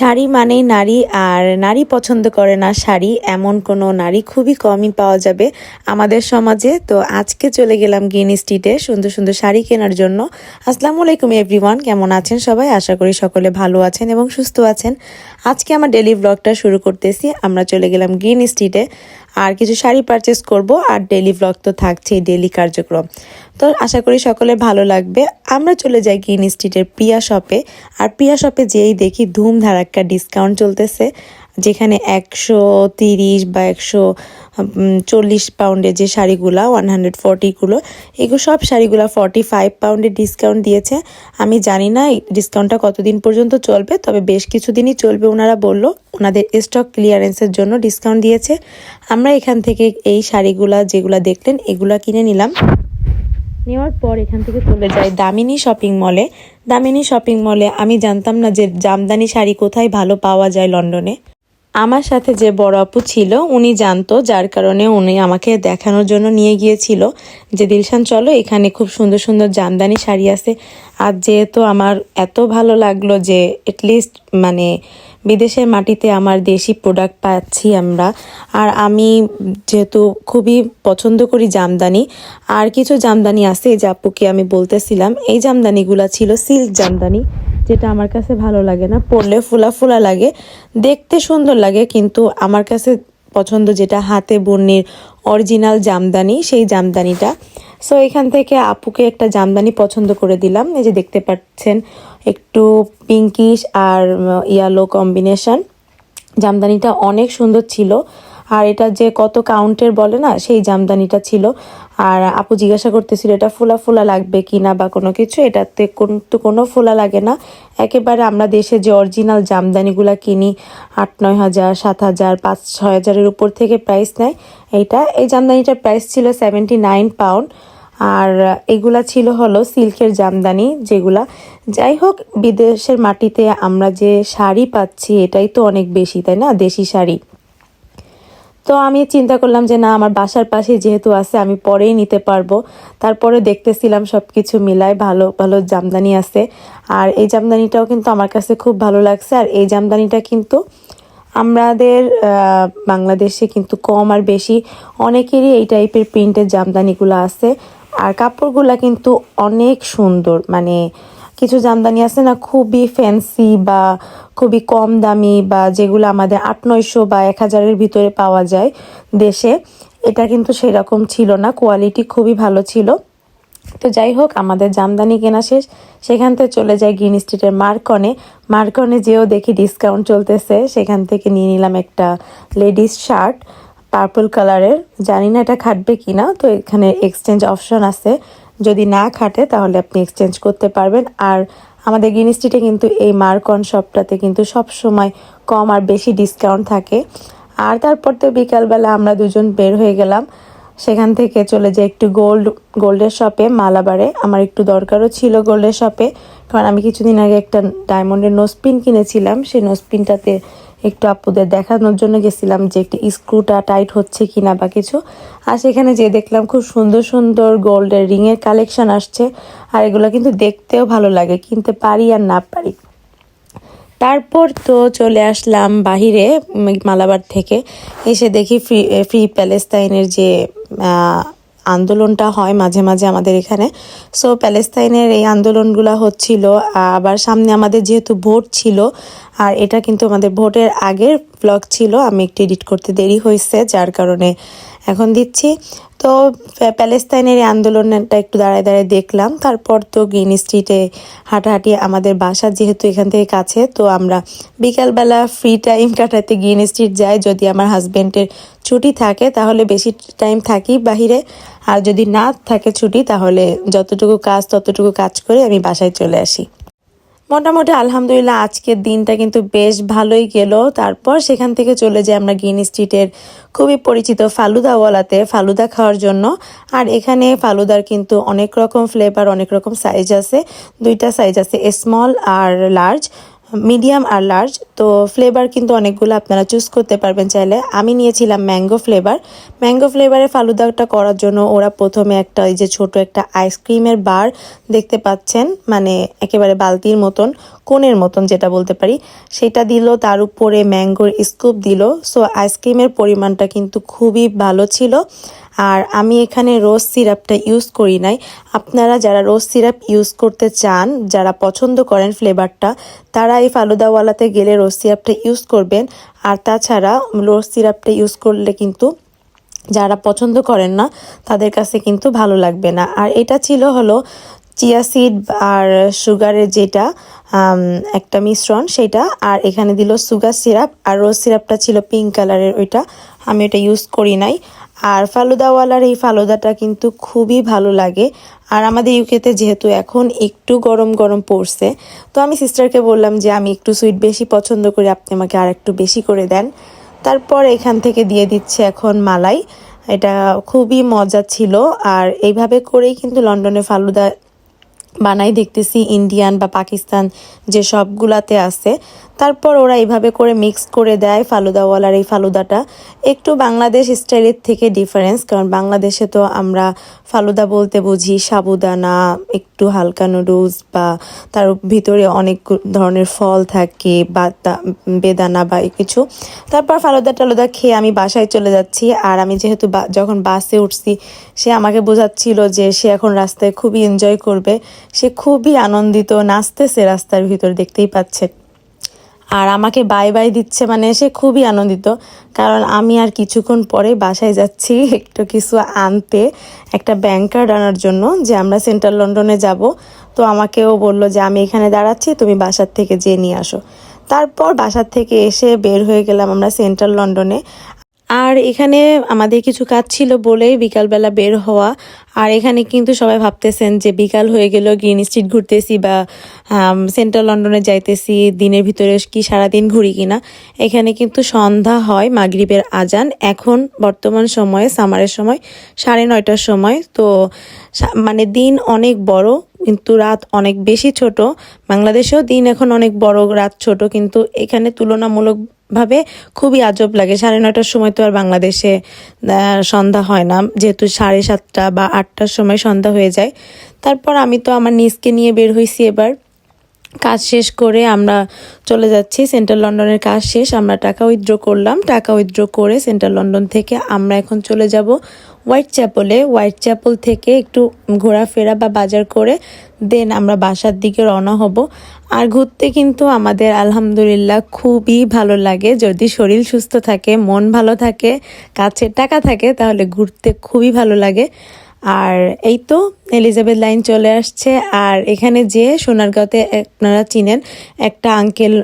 শাড়ি মানেই নারী, আর নারী পছন্দ করে না শাড়ি, এমন কোনো নারী খুবই কমই পাওয়া যাবে আমাদের সমাজে। তো আজকে চলে গেলাম গ্রিন স্ট্রিটে সুন্দর সুন্দর শাড়ি কেনার জন্য। আসসালামু আলাইকুম এভরিওয়ান, কেমন আছেন সবাই? আশা করি সকলে ভালো আছেন এবং সুস্থ আছেন। আজকে আমার ডেলি ব্লগটা শুরু করতেছি, আমরা চলে গেলাম গ্রিন স্ট্রিটে। আর কিছু শাড়ি পারচেস করব, আর ডেলি ব্লগ তো থাকছেই ডেলি কার্যক্রম। তো আশা করি সকলে ভালো লাগবে। আমরা চলে যাই গ্রিন স্ট্রিটের প্রিয়া শপে আর প্রিয়া শপে যেই দেখি ধুম ধারাক্কা ডিসকাউন্ট চলতেছে, যেখানে একশো তিরিশ বা একশো চল্লিশ পাউন্ডের যে শাড়িগুলো ওয়ান হান্ড্রেড ফর্টিগুলো এগুলো সব শাড়িগুলো ফর্টি ফাইভ পাউন্ডের ডিসকাউন্ট দিয়েছে। আমি জানি না ডিসকাউন্টটা কতদিন পর্যন্ত চলবে, তবে বেশ কিছুদিনই চলবে ওনারা বলল। ওনাদের স্টক ক্লিয়ারেন্সের জন্য ডিসকাউন্ট দিয়েছে। আমরা এখান থেকে এই শাড়িগুলা যেগুলো দেখলেন, এগুলা কিনে নিলাম। নেওয়ার পর এখান থেকে চলে যাই দামিনী শপিং মলে দামিনী শপিং মলে আমি জানতাম না যে জামদানি শাড়ি কোথায় ভালো পাওয়া যায় লন্ডনে। আমার সাথে যে বড় আপু ছিল উনি জানতো যার কারণে উনি আমাকে দেখানোর জন্য নিয়ে গিয়েছিল। যে দিলশান চলো এখানে খুব সুন্দর সুন্দর জামদানি শাড়ি আছে। আর যেহেতু আমার এত ভালো লাগল যে এটলিস্ট মানে বিদেশের মাটিতে আমার দেশি প্রোডাক্ট পাচ্ছি আমরা। আর আমি যেহেতু খুবই পছন্দ করি জামদানি, আর কিছু জামদানি আছে যে আপুকে আমি বলতেছিলাম, এই জামদানিগুলো ছিল সিল্ক জামদানি, যেটা আমার কাছে ভালো লাগে না। পরলে ফুলা ফুলা লাগে, দেখতে সুন্দর লাগে, কিন্তু আমার কাছে পছন্দ যেটা হাতে বন্যের অরিজিনাল জামদানি, সেই জামদানিটা। সো এখান থেকে আপুকে একটা জামদানি পছন্দ করে দিলাম, এই যে দেখতে পাচ্ছেন। একটু পিঙ্কিশ আর ইয়ালো কম্বিনেশন জামদানিটা অনেক সুন্দর ছিল। আর এটা যে কত কাউন্টের বলে না, সেই জামদানিটা ছিল। আর আপু জিজ্ঞাসা করতেছিল, এটা ফোলা ফোলা লাগবে কি না বা কোনো কিছু? এটাতে কিন্তু কোনো ফোলা লাগে না। একেবারে আমরা দেশে যে অরিজিনাল জামদানিগুলো কিনি, আট, নয় হাজার, সাত হাজার, পাঁচ, ছয় হাজারের উপর থেকে প্রাইস নেয়। এইটা, এই জামদানিটার প্রাইস ছিল সেভেন্টি নাইন পাউন্ড আর এগুলা ছিল হলো সিল্কের জামদানি যেগুলা। যাই হোক, বিদেশের মাটিতে আমরা যে শাড়ি পাচ্ছি, এটাই তো অনেক বেশি, তাই না? দেশি শাড়ি। তো আমি চিন্তা করলাম যে না, আমার বাসার পাশে যেহেতু আছে, আমি পরেই নিতে পারব। তারপরে দেখতেছিলাম সব কিছু মিলায় ভালো ভালো জামদানি আছে। আর এই জামদানিটাও কিন্তু আমার কাছে খুব ভালো লাগছে। আর এই জামদানিটা কিন্তু আমাদের বাংলাদেশে কিন্তু কম আর বেশি অনেকেরই এই টাইপের প্রিন্টের জামদানিগুলো আছে। আর কাপড়গুলা কিন্তু অনেক সুন্দর। মানে কিছু জামদানি আছে না, খুবই ফ্যান্সি বা খুবই কম দামি বা যেগুলো আমাদের আট নয়শো বা এক হাজারের ভিতরে পাওয়া যায় দেশে। এটা কিন্তু সেরকম ছিল না কোয়ালিটি খুবই ভালো ছিল। তো যাই হোক, আমাদের জামদানি কেনা শেষ। সেখান থেকে চলে যায় গ্রিন স্ট্রিটের মার্কনে মার্কনে যেও দেখি ডিসকাউন্ট চলতেছে। সেখান থেকে নিয়ে নিলাম একটা লেডিস শার্ট পার্পল কালারের। জানি না এটা খাটবে কি না তো এখানে এক্সচেঞ্জ অপশন আছে। যদি না খাটে, তাহলে আপনি এক্সচেঞ্জ করতে পারবেন। আর আমাদের গ্রিন স্ট্রিটে কিন্তু এই মার্কন শপটাতে কিন্তু সব সময় কম আর বেশি ডিসকাউন্ট থাকে। আর তারপর তো বিকালবেলা আমরা দুজন বের হয়ে গেলাম। সেখান থেকে চলে যাই একটু গোল্ড, গোল্ডের শপে, মালাবারে। আমার একটু দরকারও ছিল গোল্ডের শপে, কারণ আমি কিছুদিন আগে একটা ডায়মন্ডের নোসপিন কিনেছিলাম। সেই নোসপিনটাতে একটু আপুদের দেখানোর জন্য গেছিলাম যে একটু স্ক্রুটা টাইট হচ্ছে কিনা বা কিছু। আর সেখানে যে দেখলাম খুব সুন্দর সুন্দর গোল্ডের রিংয়ের কালেকশন আসছে। আর এগুলো কিন্তু দেখতেও ভালো লাগে, কিনতে পারি আর না পারি। তারপর তো চলে আসলাম বাহিরে, মালাবার থেকে। এসে দেখি ফ্রি ফ্রি প্যালেস্তাইনের যে আন্দোলনটা হয় মাঝে মাঝে আমাদের এখানে। সো প্যালেস্তাইনের এই আন্দোলনগুলো হচ্ছিল, আবার সামনে আমাদের যেহেতু ভোট ছিল আর এটা কিন্তু আমাদের ভোটের আগের ব্লগ ছিল, আমি একটু এডিট করতে দেরি হয়েছে, যার কারণে এখন দিচ্ছি। তো প্যালেস্তাইনের এই আন্দোলনটা একটু দাঁড়ায় দাঁড়ায় দেখলাম। তারপর তো গ্রিন স্ট্রিটে হাঁটাহাঁটি আমাদের বাসা যেহেতু এখান থেকে কাছে, তো আমরা বিকালবেলা ফ্রি টাইম কাটাতে গ্রিন স্ট্রিট যাই। যদি আমার হাজব্যান্ডের ছুটি থাকে, তাহলে বেশি টাইম থাকি বাহিরে। আর যদি না থাকে ছুটি, তাহলে যতটুকু কাজ, ততটুকু কাজ করে আমি বাসায় চলে আসি। মোটামুটি আলহামদুলিল্লাহ আজকের দিনটা কিন্তু বেশ ভালোই গেল। তারপর সেখান থেকে চলে যাই আমরা গ্রিন স্ট্রিটের খুবই পরিচিত ফালুদাওয়ালাতে ফালুদা খাওয়ার জন্য। আর এখানে ফালুদার কিন্তু অনেক রকম ফ্লেভার অনেক রকম সাইজ আছে। দুইটা সাইজ আছে স্মল আর লার্জ মিডিয়াম আর লার্জ তো ফ্লেভার কিন্তু অনেকগুলো আপনারা চুজ করতে পারবেন চাইলে। আমি নিয়েছিলাম ম্যাঙ্গো ফ্লেভার ম্যাঙ্গো ফ্লেভারের ফালুদাটা করার জন্য ওরা প্রথমে একটা এই যে ছোট একটা আইসক্রিমের বার দেখতে পাচ্ছেন মানে একেবারে বালতির মতন, কোণের মতন যেটা বলতে পারি। সেটা দিল, তার উপরে ম্যাঙ্গোর স্কুপ দিল। সো আইসক্রিমের পরিমাণটা কিন্তু খুবই ভালো ছিল। আর আমি এখানে রোজ সিরাপটা ইউজ করি নাই। আপনারা যারা রোজ সিরাপ ইউজ করতে চান, যারা পছন্দ করেন ফ্লেভারটা, তারা এই ফালুদাওয়ালাতে গেলে রোজ সিরাপটা ইউজ করবেন। আর তাছাড়া রোজ সিরাপটা ইউজ করলে কিন্তু যারা পছন্দ করেন না, তাদের কাছে কিন্তু ভালো লাগবে না। আর এটা ছিল হলো চিয়া সিড আর সুগারের যেটা একটা মিশ্রণ, সেটা। আর এখানে দিল সুগার সিরাপ, আর রোজ সিরাপটা ছিল পিঙ্ক কালারের ওইটা। আমি ওটা ইউজ করি নাই। আর ফালুদাওয়ালার এই ফালুদাটা কিন্তু খুবই ভালো লাগে। আর আমাদের ইউকেতে যেহেতু এখন একটু গরম গরম পড়ছে, তো আমি সিস্টারকে বললাম যে, আমি একটু সুইট বেশি পছন্দ করি, আপনি আমাকে আর একটু বেশি করে দেন। তারপর এখান থেকে দিয়ে দিচ্ছে এখন মালাই। এটা খুবই মজা ছিল। আর এইভাবে করেই কিন্তু লন্ডনে ফালুদা বানাই দেখতেছি ইন্ডিয়ান বা পাকিস্তান যে সবগুলাতে আছে। তারপর ওরা এইভাবে করে মিক্স করে দেয় ফালুদাওয়ালার এই ফালুদাটা। একটু বাংলাদেশ স্টাইলের থেকে ডিফারেন্স কারণ বাংলাদেশে তো আমরা ফালুদা বলতে বুঝি সাবুদানা, একটু হালকা নুডলস বা তার ভিতরে অনেক ধরনের ফল থাকে বা বেদানা বা কিছু। তারপর ফালুদা টালুদা খেয়ে আমি বাসায় চলে যাচ্ছি, আর আমি যেহেতু যখন বাসে উঠছি, সে আমাকে বোঝাচ্ছিল যে সে এখন রাস্তায় খুবই এনজয় করবে। সে খুবই আনন্দিত, নাচতেছে রাস্তার ভিতর, দেখতেই পাচ্ছে। আর আমাকে বাই বাই দিচ্ছে মানে সে খুবই আনন্দিত, কারণ আমি আর কিছুক্ষণ পরে বাসায় যাচ্ছি একটু কিছু আনতে, একটা ব্যাংক কার্ড আনার জন্য, যে আমরা সেন্ট্রাল লন্ডনে যাব। তো আমাকেও বলল যে, আমি এখানে দাঁড়াচ্ছি, তুমি বাসার থেকে যেয়ে নিয়ে আসো। তারপর বাসার থেকে এসে বের হয়ে গেলাম আমরা সেন্ট্রাল লন্ডনে আর এখানে আমাদের কিছু কাজ ছিল বলেই বিকালবেলা বের হওয়া আর এখানে কিন্তু সবাই ভাবতেছেন যে বিকাল হয়ে গেল গ্রিন স্ট্রিট ঘুরতেছি বা সেন্ট্রাল লন্ডনে যাইতেছি, দিনের ভিতরে কি সারাদিন ঘুরি কিনা। এখানে কিন্তু সন্ধ্যা হয় মাগরীবের আজান। এখন বর্তমান সময়ে, সামারের সময়, সাড়ে নয়টার সময়। তো মানে দিন অনেক বড়, কিন্তু রাত অনেক বেশি ছোট। বাংলাদেশেও দিন এখন অনেক বড়, রাত ছোট। কিন্তু এখানে তুলনামূলক ভাবে খুবই আজব লাগে। সাড়ে নয়টার সময় তো আর বাংলাদেশে সন্ধ্যা হয় না। যেহেতু সাড়ে সাতটা বা আটটার সময় সন্ধ্যা হয়ে যায়। তারপর আমি তো আমার নিজকে নিয়ে বের হয়েছি এবার। কাজ শেষ করে আমরা চলে যাচ্ছি, সেন্ট্রাল লন্ডনের কাজ শেষ। আমরা টাকা উইথড্র করলাম। টাকা উইথড্র করে সেন্ট্রাল লন্ডন থেকে আমরা এখন চলে যাব হোয়াইট চ্যাপলে হোয়াইট চ্যাপল থেকে একটু ঘোরাফেরা বা বাজার করে, দেন আমরা বাসার দিকে রওনা হব। আর ঘুরতে কিন্তু আমাদের আলহামদুলিল্লাহ খুবই ভালো লাগে। যদি শরীর সুস্থ থাকে, মন ভালো থাকে, কাছে টাকা থাকে, তাহলে ঘুরতে খুবই ভালো লাগে। আর এই তো এলিজাবেথ লাইন চলে আসছে। আর এখানে যে সোনারগাঁওতে আপনারা চিনেন, একটা আঙ্কেল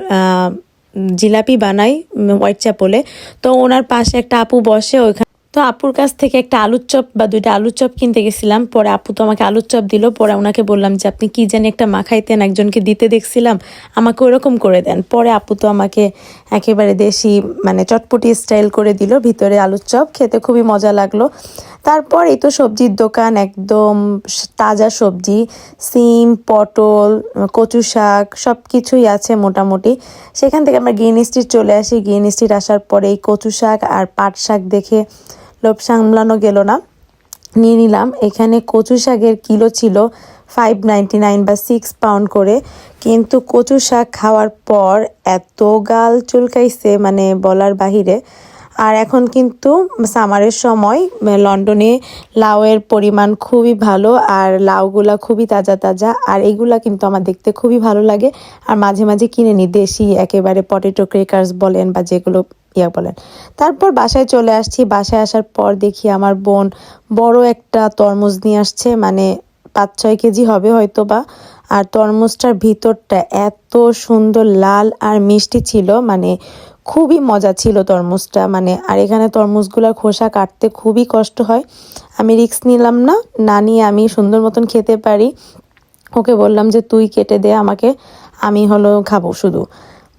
জিলাপি বানাই হোয়াইট চ্যাপলে তো ওনার পাশে একটা আপু বসে, ওইখানে তো আপুর কাছ থেকে একটা আলুর চপ বা দুইটা আলুর চপ কিনতে গেছিলাম। পরে আপু তো আমাকে আলুর চপ দিল, পরে ওনাকে বললাম যে, আপনি কি জানি একটা মাখাইতেন, একজনকে দিতে দেখছিলাম, আমাকে ওরকম করে দেন। পরে আপু তো আমাকে একেবারে দেশি মানে চটপটি স্টাইল করে দিল, ভিতরে আলুর চপ, খেতে খুবই মজা লাগল। তারপর এই তো সবজির দোকান, একদম তাজা সবজি, সিম, পটল, কচু শাক সব কিছুই আছে মোটামুটি। সেখান থেকে আমরা গ্রিন স্ট্রিট চলে আসি। গ্রিন স্ট্রিট আসার পরে এই কচু শাক আর পাট শাক দেখে লোভ সামলানো গেল না। নিয়ে নিলাম। এখানে কচু শাকের কিলো ছিল ফাইভ নাইনটি নাইন বা সিক্স পাউন্ড করে। কিন্তু কচু শাক খাওয়ার পর এত গাল চুলকাইছে মানে বলার বাহিরে। আর এখন কিন্তু সামারের সময় লন্ডনে লাউয়ের পরিমাণ খুবই ভালো আর লাউগুলা খুবই তাজা তাজা আর এগুলা কিন্তু আমার দেখতে খুবই ভালো লাগে। আর মাঝে মাঝে কিনে নিই দেশি একেবারে পটেটো ক্রেকার্স বলেন বা যেগুলো ইয়া বলেন। তারপর বাসায় চলে আসছি। বাসায় আসার পর দেখি আমার বোন বড় একটা তরমুজ নিয়ে আসছে মানে পাঁচ ছয় কেজি হবে হয়তো বা আর তরমুজটার ভিতরটা এত সুন্দর লাল আর মিষ্টি ছিল মানে খুবই মজা ছিল তরমুজটা মানে আর এখানে তরমুজগুলোর খোসা কাটতে খুবই কষ্ট হয়। আমি রিক্স নিলাম না না নিয়ে আমি সুন্দর মতন খেতে পারি। ওকে বললাম যে, তুই কেটে দে আমাকে, আমি হলো খাব শুধু।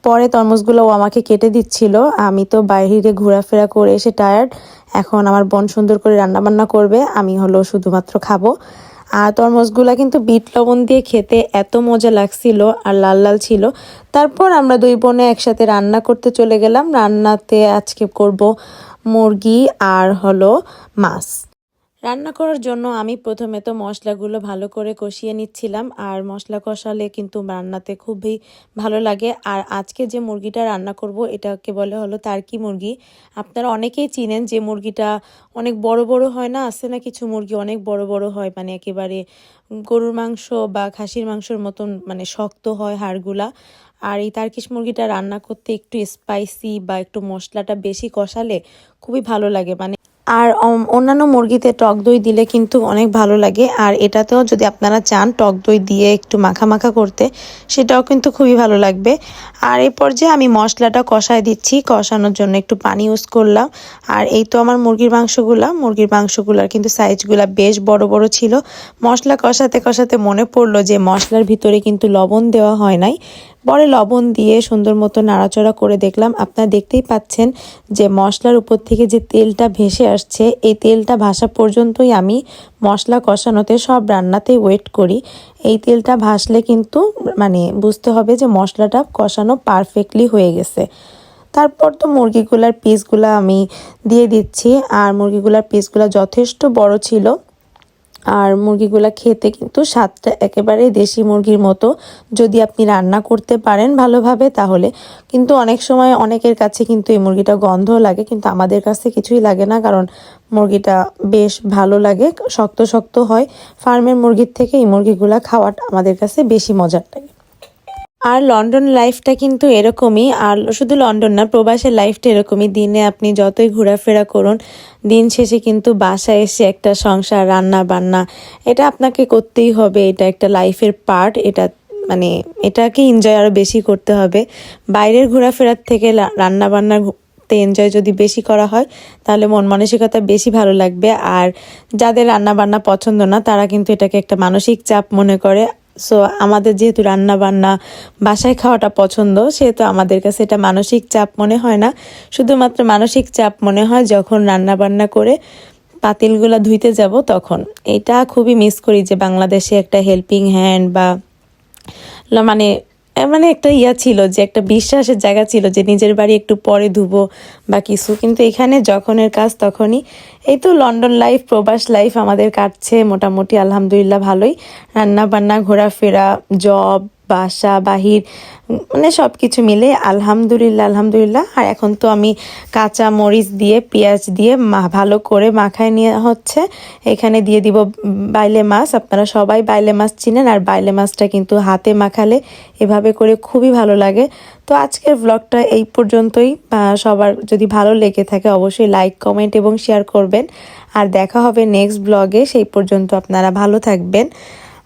পরে তরমুজগুলো ও আমাকে কেটে দিচ্ছিল। আমি তো বাইরে ঘোরাফেরা করে এসে টায়ার্ড এখন আমার বোন সুন্দর করে রান্নাবান্না করবে, আমি হলো শুধুমাত্র খাব। আর তরমুজগুলা কিন্তু বিট লবণ দিয়ে খেতে এত মজা লাগছিল আর লাল লাল ছিল। তারপর আমরা দুই বোনে একসাথে রান্না করতে চলে গেলাম। রান্নাতে আজকে করব মুরগি আর হলো মাছ। রান্না করার জন্য আমি প্রথমে তো মশলাগুলো ভালো করে কষিয়ে নিচ্ছিলাম, আর মশলা কষালে কিন্তু রান্নাতে খুবই ভালো লাগে। আর আজকে যে মুরগিটা রান্না করব, এটাকে বলে হলো তার্কি মুরগি। আপনারা অনেকেই চিনেন যে মুরগিটা অনেক বড় বড় হয় না? আছে না কিছু মুরগি অনেক বড় বড় হয়? মানে একেবারে গরুর মাংস বা খাসির মাংসর মতন মানে শক্ত হয় হাড়গুলা। আর এই তার্কিশ মুরগিটা রান্না করতে একটু স্পাইসি বা একটু মশলাটা বেশি কষালে খুবই ভালো লাগে। মানে আর অন্যান্য মুরগিতে টক দই দিলে কিন্তু অনেক ভালো লাগে। আর এটাতেও যদি আপনারা চান টক দই দিয়ে একটু মাখা মাখা করতে, সেটাও কিন্তু খুবই ভালো লাগবে। আর এই পর্যায়ে আমি মশলাটা কষায় দিচ্ছি, কষানোর জন্য একটু পানি ইউজ করলাম। আর এই তো আমার মুরগির মাংসগুলা, মুরগির মাংসগুলার কিন্তু সাইজগুলা বেশ বড় বড় ছিল। মশলা কষাতে কষাতে মনে পড়ল যে মশলার ভিতরে কিন্তু লবণ দেওয়া হয় নাই। পরে লবণ দিয়ে সুন্দর মতো নাড়াচড়া করে দেখলাম। আপনারা দেখতেই পাচ্ছেন যে মশলার উপর থেকে যে তেলটা ভেসে আসছে, এই তেলটা ভাসা পর্যন্তই আমি মশলা কষানোতে সব রান্নাতেই ওয়েট করি। এই তেলটা ভাসলে কিন্তু মানে বুঝতে হবে যে মশলাটা কষানো পারফেক্টলি হয়ে গেছে। তারপর তো মুরগিগুলার পিসগুলো আমি দিয়ে দিচ্ছি। আর মুরগিগুলার পিসগুলো যথেষ্ট বড় ছিল। আর মুরগিগুলা খেতে কিন্তু স্বাদটা একেবারে দেশি মুরগির মতো। যদি আপনি রান্না করতে পারেন ভালোভাবে, তাহলে। কিন্তু অনেক সময় অনেকের কাছে কিন্তু এই মুরগিটা গন্ধ লাগে, কিন্তু আমাদের কাছে কিছুই লাগে না, কারণ মুরগিটা বেশ ভালো লাগে, শক্ত শক্ত হয়। ফার্মের মুরগির থেকে এই মুরগিগুলা খাওয়াটা আমাদের কাছে বেশি মজার লাগে। আর লন্ডন লাইফটা কিন্তু এরকমই, আর শুধু লন্ডন না, প্রবাসের লাইফটা এরকমই। দিনে আপনি যতই ঘোরাফেরা করুন, দিন শেষে কিন্তু বাসায় এসে একটা সংসার রান্না বান্না এটা আপনাকে করতেই হবে। এটা একটা লাইফের পার্ট এটা মানে এটাকে এনজয় আরও বেশি করতে হবে। বাইরের ঘোরাফেরার থেকে রান্না বান্নার তে এনজয় যদি বেশি করা হয়, তাহলে মন মানসিকতা বেশি ভালো লাগবে। আর যাদের রান্না বান্না পছন্দ না, তারা কিন্তু এটাকে একটা মানসিক চাপ মনে করে। সো আমাদের যেহেতু রান্না বান্না বাসায় খাওয়াটা পছন্দ, সেহেতু আমাদের কাছে এটা মানসিক চাপ মনে হয় না। শুধুমাত্র মানসিক চাপ মনে হয় যখন রান্না বান্না করে পাতিলগুলো ধুইতে যাব তখন। এটা খুবই মিস করি যে বাংলাদেশে একটা হেল্পিং হ্যান্ড বা মানে মানে একটা ইয়া ছিল যে, একটা বিশ্বাসের জায়গা ছিল যে, নিজের বাড়ি একটু পরে ধুবো বা কিছু। কিন্তু এখানে যখনের কাজ তখনই। এই তো লন্ডন লাইফ প্রবাস লাইফ আমাদের কাটছে মোটামুটি, আলহামদুলিল্লাহ ভালোই। রান্না বান্না ঘোরাফেরা জব বাসা, বাহির মানে সব কিছু মিলে আলহামদুলিল্লাহ আলহামদুলিল্লাহ। আর এখন তো আমি কাঁচা মরিচ দিয়ে, পেঁয়াজ দিয়ে মা- ভালো করে মাখায় নিয়ে হচ্ছে। এখানে দিয়ে দিব বাইলে মাছ। আপনারা সবাই বাইলে মাছ চিনেন আর বাইলে মাছটা কিন্তু হাতে মাখালে এভাবে করে খুবই ভালো লাগে। তো আজকের ব্লগটা এই পর্যন্তই। সবার যদি ভালো লেগে থাকে অবশ্যই লাইক কমেন্ট এবং শেয়ার করবেন। আর দেখা হবে নেক্সট ব্লগে সেই পর্যন্ত আপনারা ভালো থাকবেন।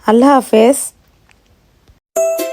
আল্লাহ হাফেজ। Thank you.